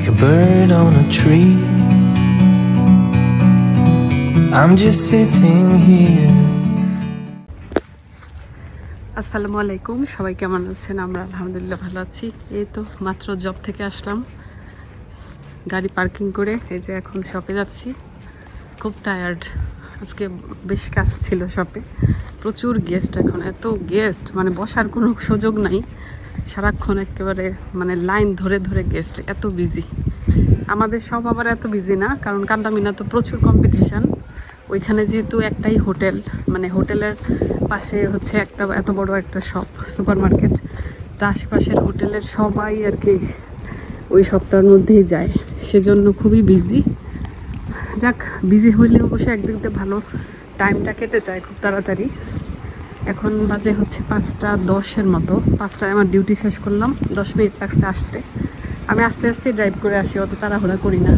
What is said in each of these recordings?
like a bird on a tree. I'm just sitting here. আসসালামু আলাইকুম, সবাই কেমন আছেন? আমরা আলহামদুলিল্লাহ ভালো আছি। এই তো মাত্র জব থেকে আসলাম। গাড়ি পার্কিং করে, এই যে এখন শপে যাচ্ছি। খুব টায়ার্ড আজকে বেশ কাজ ছিল শপে প্রচুর গেস্ট এখন, এত গেস্ট মানে বসার কোনো সুযোগ নাই। সারাক্ষণ একেবারে মানে লাইন ধরে ধরে গেস্ট এত বিজি আমাদের সব আবার এত বিজি না, কারণ কান্দামিনা তো প্রচুর কম্পিটিশান ওইখানে যেহেতু একটাই হোটেল মানে হোটেলের পাশে হচ্ছে একটা এত বড় একটা শপ সুপার মার্কেট তা আশেপাশের হোটেলের সবাই আর কি ওই শপটার মধ্যেই যায়। সেজন্য খুবই বিজি যাক বিজি হইলে অবশ্য একদিক দিয়ে ভালো টাইমটা কেটে যায় খুব তাড়াতাড়ি। এখন বাজে হচ্ছে পাঁচটা দশের মতো। পাঁচটায় আমার ডিউটি শেষ করলাম দশ মিনিট লাগছে আসতে। আমি আস্তে আস্তে ড্রাইভ করে আসি অত তাড়াহুড়া করি না।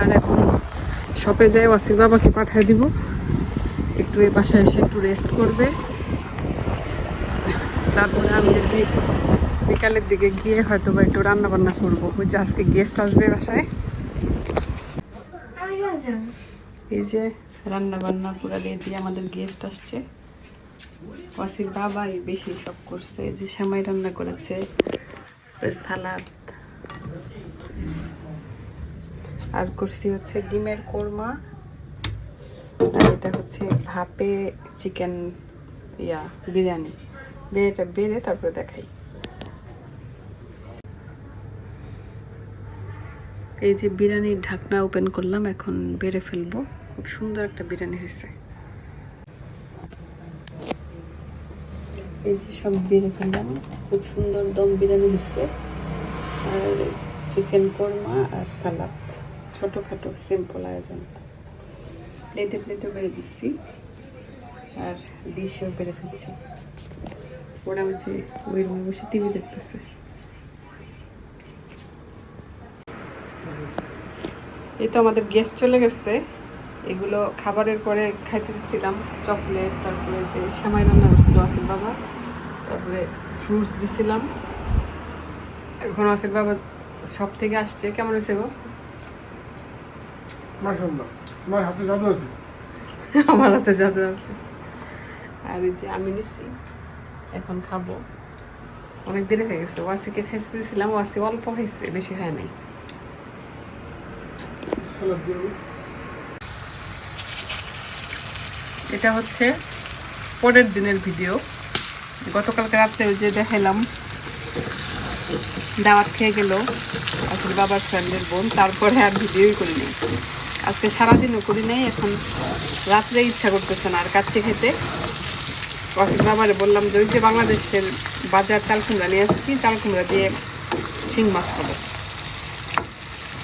আর এখন শপে যাই ওয়াসির বাবাকে পাঠিয়ে দিব। একটু এ বাসায় এসে একটু রেস্ট করবে। তারপরে আমি কি বিকালের দিকে গিয়ে হয়তো বা একটু রান্না বান্না করব। ওই যে আজকে গেস্ট আসবে বাসায়। এই যে রান্না বান্না পুরা দিয়ে আমাদের গেস্ট আসছে। ওয়াসির বাবাই বেশি সব করছে যে সেমাই রান্না করেছে সালাদ। আর করছি হচ্ছে ডিমের কোরমা, আর এটা হচ্ছে ভাপে চিকেন ইয়া, বিরিয়ানি। বিরিয়ানিটা বেড়ে তারপরে দেখাই। এই যে বিরিয়ানির ঢাকনা ওপেন করলাম, এখন বেড়ে ফেলব। খুব সুন্দর একটা বিরিয়ানি হয়েছে। এই যে সব বেড়ে ফেললাম খুব সুন্দর দম বিরিয়ানি হয়েছে। আর চিকেন কোরমা আর সালাদ, ছোটোখাটো সিম্পল আয়োজন। প্লেটে প্লেটে বেড়ে দিচ্ছি আর ডিশেও বেড়ে ফেলছি। ওরা হচ্ছে ওই রুমে বসে টিভি দেখতেছে। এই তো আমাদের গেস্ট চলে গেছে। এগুলো খাবারের পরে খাইতে দিচ্ছিলাম চকলেট তারপরে যে সামাই রান্না করছিল আসিল বাবা তারপরে ফ্রুটস দিছিলাম। এখন আসিল বাবা সব থেকে আসছে। কেমন হয়েছে গো? তোমার হাতে জাদু আছে? আমার হাতে জাদু আছে। আর এই যে আমি নিছি এখন খাব। অনেক দেরি হয়ে গেছে। ওয়াসিকে খাইতে দিয়েছিলাম ওয়াসি অল্প খাইছে বেশি খায় নাই সালাদ দিয়ে এটা হচ্ছে পরের দিনের ভিডিও। গতকালকে রাত্রে ওই যে দেখাইলাম, দাওয়াত খেয়ে গেল আসলে বাবার ফ্রেন্ডের বোন, তারপরে আর ভিডিওই করিনি আজকে সারাদিনও করি নাই, এখন রাত্রে ইচ্ছা করতেছে না আর কাচ্চি খেতে। অসিক বাবারে বললাম যে ওই যে বাংলাদেশের বাজার চাল কুমড়া নিয়ে আসছি চাল কুমড়া দিয়ে শিং মাছ খাব।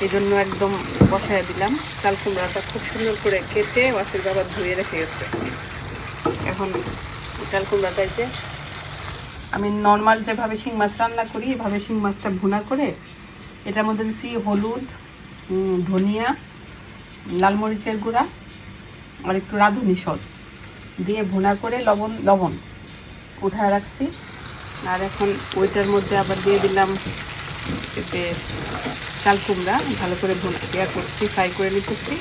এই জন্য একদম বসায় দিলাম। চাল কুমড়াটা খুব সুন্দর করে কেটে ওয়াসির বাবা ধুয়ে রেখে গেছে। এখন চাল কুমড়াটা যে আমি নর্মাল যেভাবে শিং মাছ রান্না করি, এভাবে শিং মাছটা ভুনা করে, এটার মধ্যে দিচ্ছি হলুদ ধনিয়া, লাল মরিচের গুঁড়া, আর একটু রাঁধুনি সস। দিয়ে ভুনা করে লবণ লবণ উঠায় রাখছি। আর এখন ওইটার মধ্যে আবার দিয়ে দিলাম এতে চাল কুমড়া ভালো করে ভুনা ইয়া করছি ফ্রাই করে নিতেছি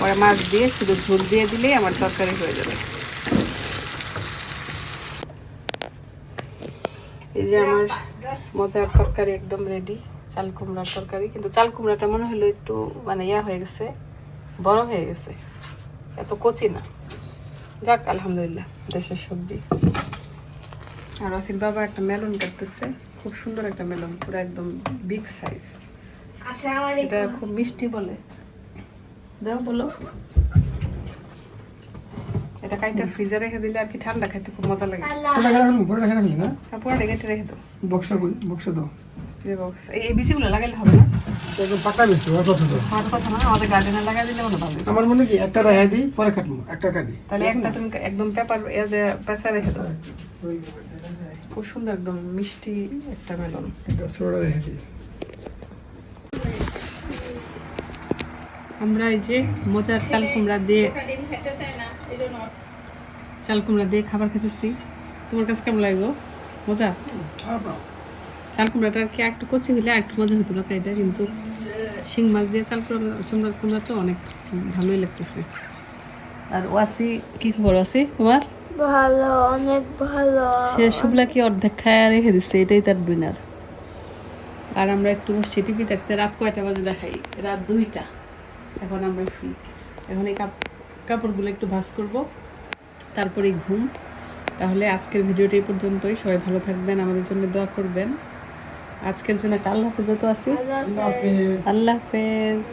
পরে মাছ দিয়ে শুধু ঝোল দিয়ে দিলেই আমার তরকারি হয়ে যাবে। এই যে আমার মজার তরকারি একদম রেডি চাল কুমড়ার তরকারি। কিন্তু চাল কুমড়াটা মনে হলো একটু মানে ইয়া হয়ে গেছে, বড় হয়ে গেছে। এত কচি না। যাক, আলহামদুলিল্লাহ, দেশের সবজি। আর অসির বাবা একটা মেলন কাটতেছে। খুব সুন্দর একটা মেলন পুরো একদম বিগ সাইজ এটা খুব মিষ্টি বলে। দাও বলো। এটা কাইটা ফ্রিজে রেখে দিলে আর কি ঠান্ডা খাইতে খুব মজা লাগে। পুরোটা খেলা রাখলি পুরোটা খেলা রাখলি না? হ্যাঁ পুরো কেটে রেখে দাও। বক্সটা কই দাও। ফ্রি বক্স এই এই বিচিগুলো লাগাইলে হবে না? একদম পাকা বেশি অত ছোট আমার কথা না আমাদের গার্ডেনে লাগাই দিলে ভালো। আমার মনে কি একটা রেহাই দিই পরে কাটবো একটা কাটি। তাহলে একটা তুমি একদম পেপার পেঁচা রেখে দাও। খুব সুন্দর একদম মিষ্টি একটা মেলন একটা ছোড়া রেহাই দিই। আমরা এই যে মোচার চাল কুমড়া দিয়ে চাল কুমড়া দিয়ে খাবার খেতেছি। তোমার কাছে কেমন লাগল মজা? চাল কুমড়াটা আর কি একটু কচি হলে একটু মজা হতো না খাইতে কিন্তু শিং মাছ দিয়ে চাল কুমড়া কুমড়া কুমড়া তো অনেক ভালোই লাগতেছে। আর ওয়াসি কি খবর আছে তোমার? ভালো অনেক ভালো। সে শুভলা কি অর্ধেক খায় রেখে দিচ্ছে এটাই তার ডিনার আর আমরা একটু বসছি টিভি দেখতে রাত কয়টা বাজে দেখাই? রাত দুইটা। এখন আমরা ফ্রি এখন এই কাপ কাপড়গুলো একটু ভাস করব তারপরে ঘুম। তাহলে আজকের ভিডিওটা এই পর্যন্তই। সবাই ভালো থাকবেন আমাদের জন্য দোয়া করবেন। আজকের জন্য একটা আল্লাহ হাফেজ তো আছি। আল্লাহ হাফেজ।